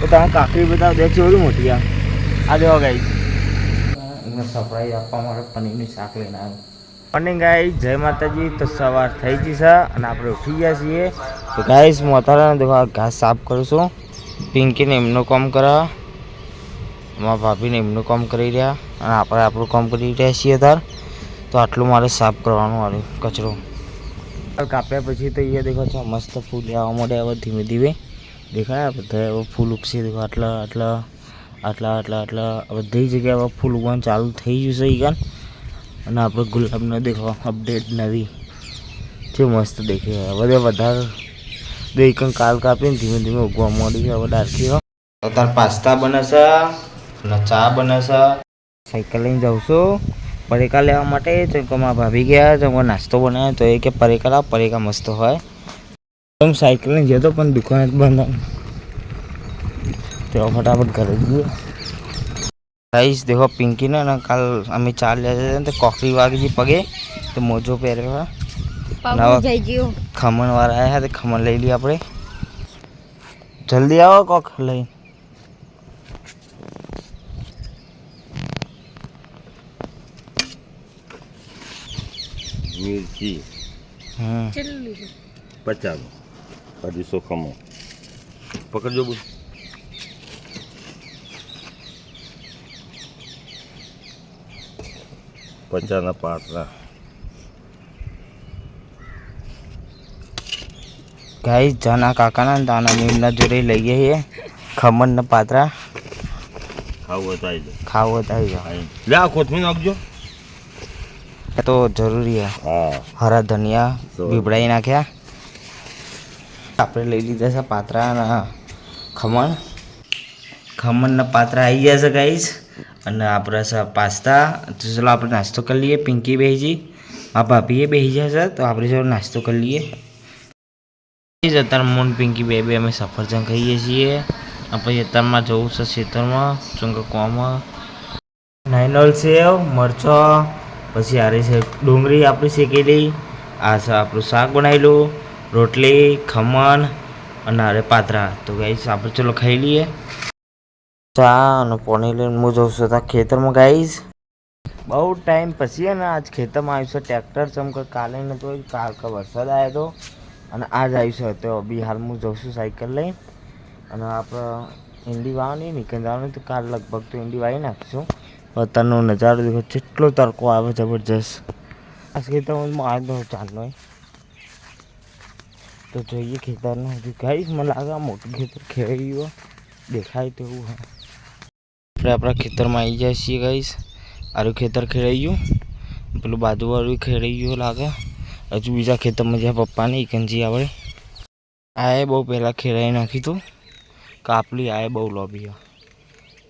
તો કાકરી કાકડી બતાવો દે છે બધું મોટી આ. આ દેવા ગાઈ એમને સપ્રાઈઝ આપવા માટે પનીરનું શાક લઈને આવ્યો. મોર્નિંગ ગાઈ જય માતાજી તો સવાર થઈ ગઈ છે અને આપણે ઉઠી ગયા છીએ. તો ગાઈસ મોતારાને દેખો ઘાસ સાફ કરું છું. પિંકીને એમનું કામ કરા. મારા ભાભીને એમનું કામ કરી રહ્યા. અને આપણે આપણું કામ કરી રહ્યા છીએ તાર તો આટલું મારે સાફ કરવાનું આવ્યું કચરો. કાપ્યા પછી તો એ દેખો છો મસ્ત ફૂલ આવવા મળે હવે ધીમે ધીમે. દેખાય બધા ફૂલ ઉગશે દેખો આટલા આટલા આટલા આટલા આટલા. બધી જગ્યાએ ફૂલ ઉગવાનું ચાલુ થઈ ગયું છે ઈકાન અને આપણે ગુલાબનો દેખો અપડેટ નવી. જે મસ્ત દેખે. હવે વધારે દેખન કાલ કાપીને ધીમે ધીમે ઉગવા માંડી છે. હવે ડાર્કી હો. પાસ્તા બને અને ચા બને સાયકલ લઈને જાઉં છું. પરેકા લેવા માટે. ચંકોમાં ભાભી ગયા તો નાસ્તો બનાવ્યો. તો એ કે પરેકા લાવ. પરેકા મસ્ત હોય. એમ સાયકલ લઈને જતો પણ દુકાન જ બંધ તો ફટાફટ ઘરે જઈએ ગાઈસ દેખો પિંકી ને ને કાલ અમે ચાલ રહ્યા છે તો કોકરી વાગી જી પગે તો મોજો પહેર્યો હા નવા જઈ ગયો ખમણ વાળા આવ્યા તે ખમણ લઈ લઈએ આપણે જલ્દી આવો કોક લઈ મિર્ચી હમ પચાસ અઢીસો ખમો પકડજો બોલ પચાસના પાટલા ગાઈ જાના કાકાના દાના મીમના જોડે લઈએ છીએ ખમણ ને પાત્રા ખાવું તો આવી ખાવું હોય તો આવી જાય લે આ કોથમીર નાખજો તો જરૂરી હે હરા ધનિયા. બીબડાઈ નાખ્યા આપણે લઈ લીધા છે પાત્રાના ખમણ. ખમણના પાત્રા આવી ગયા છે ગાઈસ અને આપણે છે પાસ્તા. તો ચલો આપણે નાસ્તો કરી લઈએ. પિંકી બેહીજી આ ભાભીએ બેસી જાય છે. તો આપણે ચલો નાસ્તો કરી લઈએ. અત્યારે મોન પિંકી બે બે અમે સફરજન ખાઈએ છીએ. પછી અત્યારમાં જવું છે ખેતરમાં ચંગકવામાં નાઇનોલ સેવ મરચો. પછી આરે છે ડુંગળી આપણી શેકેલી. આ છે આપણું શાક બનાવેલું. રોટલી, ખમણ અને પાત્રા. તો ગાઈસ, આપણે ચલો ખાઈ લઈએ. ચા અને પોણી લઈને હું જઉં છું ત્યાં ખેતરમાં ગાઈશ બહુ ટાઈમ પછી અને આજ ખેતરમાં આવ્યું છે ટ્રેક્ટર ચમકે કાલે નતો કાલ કે વરસાદ આવ્યો હતો અને આજ આવ્યું છે તો બી હાલ હું જઉં છું સાયકલ લઈ અને આપણે ઈંડી વાવવાની, નીકળી જવાની તો કાલ લગભગ તો ઈંડી વાવી નાખીશું. અત્યારનો નજારો દેખો કેટલો તડકો આવે, જબરજસ્ત. આ ખેતરમાં આવ્યો તો ચાંદનો તો જોઈએ ખેતરનું હજી ગાઈશ મને લાગે આ મોટું ખેતર ખેવાઈ ગયું દેખાય તેવું હા આપણે આપણા ખેતરમાં આવી જાય છીએ ગાઈશ આરું ખેતર ખેડાઈ ગયું પેલું બાજુવાળું ખેડાઈ ગયું લાગે હજુ બીજા ખેતરમાં જ્યાં પપ્પાને ઈકનજી આવડે આ એ બહુ પહેલાં ખેડાઈ નાખ્યું હતું કાપલી આ એ બહુ લોબી છે.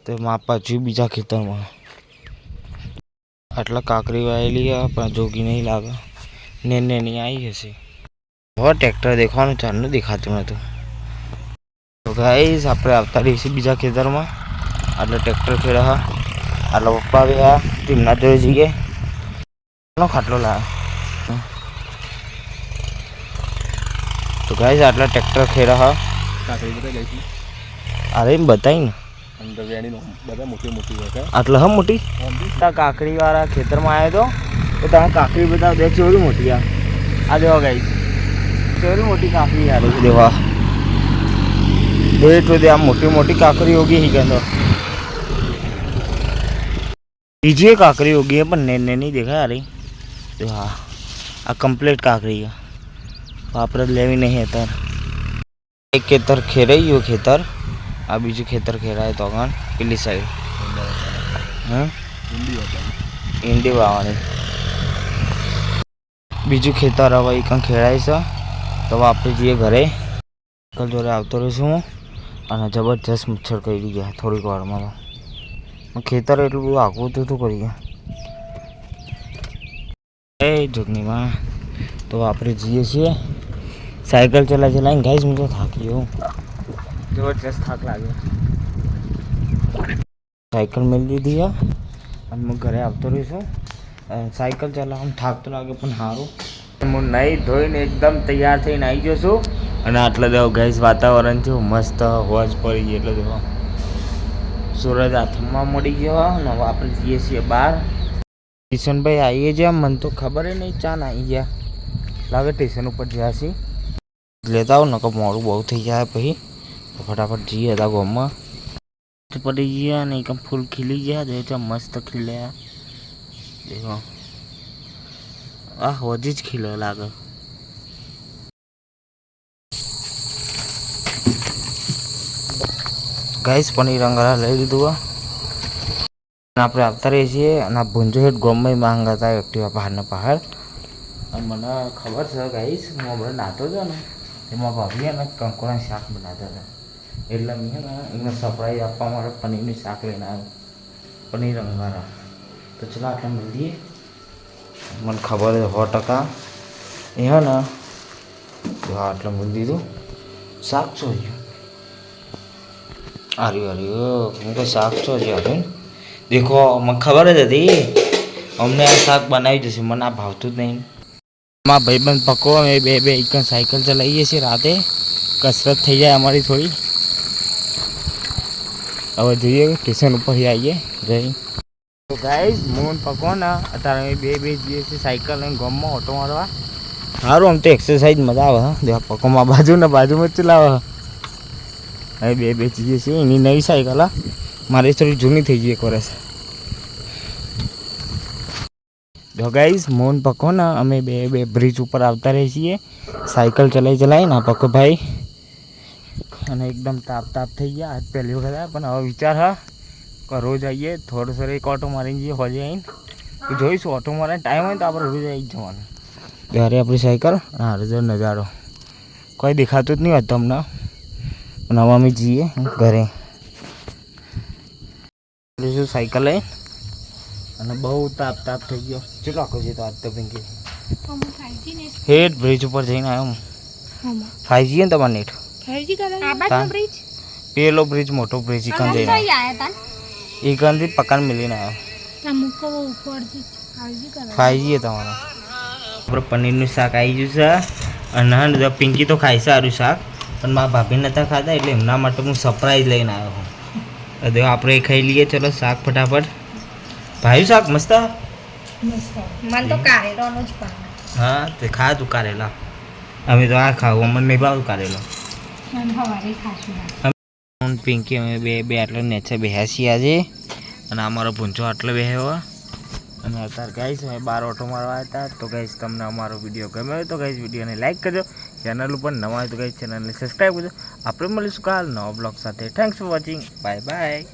તો માપા હજુ બીજા ખેતરમાં આટલા કાકરી વાયેલી છે પણ જોગી નહીં લાગે ને ને નહીં આવી હશે હવે ટ્રેક્ટર દેખવાનું ચાલનું દેખાતું નહોતું તો ગાઈસ આપણે આવતા રહીશું બીજા ખેતરમાં આટલે ટ્રેક્ટર ખેડા હા આટલા પપ્પા બી હા તેમના જોડે જઈએ નો ખાટલો લાવ્યો તો ગાઈસ આટલા ટ્રેક્ટર ખેડા હા કાકડી બધા લઈશું અરે એમ બતાવી ને અંદર વેણીનો બધા મોટી મોટી હોય છે આટલે હા મોટી કાકડી વાળા ખેતરમાં આવ્યો તો તો તમે કાકડી બતાવો દે ચોરી મોટી આ આ દેવા ગાઈ કેવી મોટી કાંકરી આવી છે દેવા. જોઈએ તો આમ મોટી મોટી કાંકરી ઉગી હી ગંદો બીજી કાકરી ઉગી પણ નેને નહીં દેખાય અરે તો હા, આ કમ્પ્લીટ કાંકરી વાપર લેવી નહીં અત્યારે. એક ખેતર ખેરાઈ ગયું, ખેતર. આ બીજું ખેતર ખેરાય તો આગળ, પેલી સાઈડ ઈંડી વાવવાની. બીજું ખેતર હવે એ કંઈ ખેડાય છે? તો હવે આપણે જઈએ ઘરે. કલ જોડે આવતો રહીશું હું. અને જબરજસ્ત મચ્છર કરી ગયા થોડીક વારમાં તો. પણ ખેતર એટલું બધું આખું હતું તો કરી ગયા એ જોગનીમાં તો આપણે જઈએ છીએ. સાયકલ ચલાવી ચલાવીને ગાઈશ હું તો થાકી ગયો જબરજસ્ત થાક લાગ્યો. સાયકલ મેળવી દીધી આ. અને હું ઘરે આવતો રહીશું. અ, સાયકલ ચલાવવામાં થાક તો લાગે પણ સારું હું નહીં ધોઈને એકદમ તૈયાર થઈને આવી ગયો છું. અને આટલે દેવો ગેસ વાતાવરણ છે મસ્ત હોજ પડી ગઈ. એટલે દેવો, સૂરજ હાથમાં મળી ગયો અને આપણે જઈએ છીએ બહાર. કિશનભાઈ આવીએ છીએ મને તો ખબર નહીં ચાન આવી ગયા. લાગે સ્ટેશન ઉપર જ્યાં છીએ. લેતા આવો, નકર મોડું બહુ થઈ જાય પછી. તો ફટાફટ જઈએ હતા ગામમાં. પડી ગયા અને એકદમ ફૂલ ખીલી ગયા જો મસ્ત ખીલ્યા. દેખો આ હોજી જ ખીલો લાગે. ગાઈસ પનીર અંગારા લઈ લીધું આપણે આવતા રહીએ છીએ અને ભુંજો હેઠ ગોમમાં માંગા હતા એક્ટિવા પહાડના પહાડ. અને મને ખબર છે ગાઈસ હું હમણાં નાતો હતો ને એમાં ભાભી અને કંકોડા શાક બનાવતા હતા. એટલે મેં ને એમને સરપ્રાઈઝ આપવા માટે પનીરનું શાક લઈને આવ્યો. પનીર અંગારા. તો ચલો આટલા મળીએ. મને ખબર છે સો ટકા. હે ને આટલા મળી દીધું, શાક છો? આર્યું આર્યું હું તો શાક છો જ હતું દેખો, મને ખબર જ હતી. અમને આ શાક બનાવી જશે મને આ ભાવતું જ નહીં. મારા ભાઈબંધ પકો અમે બે બે, એક સાયકલ ચલાવીએ છીએ રાતે. કસરત થઈ જાય અમારી થોડી. હવે જોઈએ, સ્ટેશન ઉપર આવીએ, જઈ. તો ગાઈઝ મોહન પકોના અત્યારે અમે બે બે જઈએ છીએ સાયકલ લઈને ગામમાં ઓટો મારવા. સારું આમ તો એક્સરસાઇઝ મજા આવે, હા. દેવા પકોમાં બાજુ ને બાજુમાં જ ચલાવે હવે બે બે જઈએ છીએ. એની નવી સાયકલ હા. મારી થોડી જૂની થઈ ગઈ એક વર્ષ. તો ગાઈઝ મોહન પકો ને અમે બે બે બ્રિજ ઉપર આવતા રહીએ છીએ. સાયકલ ચલાવી ચલાવીને આ પકો ભાઈ અને એકદમ તાપ તાપ થઈ ગયા. આજ પહેલી વખત પણ હવે વિચાર, હા. કે જઈએ થોડો થોડો એક ઓટો મારીને જઈએ હોજે આવીને જોઈશું ઓટો મારીને ટાઈમ હોય તો આપણે રોજ આવી જવાનું ત્યારે આપણી સાયકલ અને હારે જો નજારો કોઈ દેખાતું જ નહીં હોત તમને પણ હવે અમે જઈએ ઘરે લઈશું સાયકલ લઈ અને બહુ તાપ તાપ થઈ ગયો ચલો આખો છે તો આજ તો ભીંગી હેઠ બ્રિજ ઉપર જઈને આવ્યો હું ફાઈવ ને તમારે નેટ? પેલો બ્રિજ મોટો બ્રિજ ઇકન જઈને આવ્યો ઇકનથી પકડ મિલીને આવ્યો. ફાઈવ તમારો. આપણે પનીરનું શાક આવી ગયું છે. અને પિંકી તો ખાય છે સારું શાક. પણ મારા ભાભી નતા ખાતા એટલે એમના માટે હું સરપ્રાઈઝ લઈને આવ્યો છું. તો આપણે એ ખાઈ લઈએ ચલો શાક ફટાફટ. ભાઈ શાક મસ્ત? મન તો કારેલાનો જ હા તે ખા તું કારેલા. અમે તો આ ખાવું અમને નહીં ભાવ કારેલો. ખાશું. હું પિંકી અમે બે બે આટલે નેચે બેહ્યા છીએ આજે. અને અમારો ભૂંચો આટલો બેહ્યો અને અત્યારે કહીશ અમે બાર ઓટો મારવા હતા. તો કહીશ તમને અમારો વીડિયો ગમ્યો તો કહીશ વિડીયોને લાઈક કરજો. ચેનલ ઉપર નવા તો કહીશ ચેનલને સબસ્ક્રાઈબ કરજો. આપણે મળીશું કાલ નવા બ્લોગ સાથે. Thanks for watching bye bye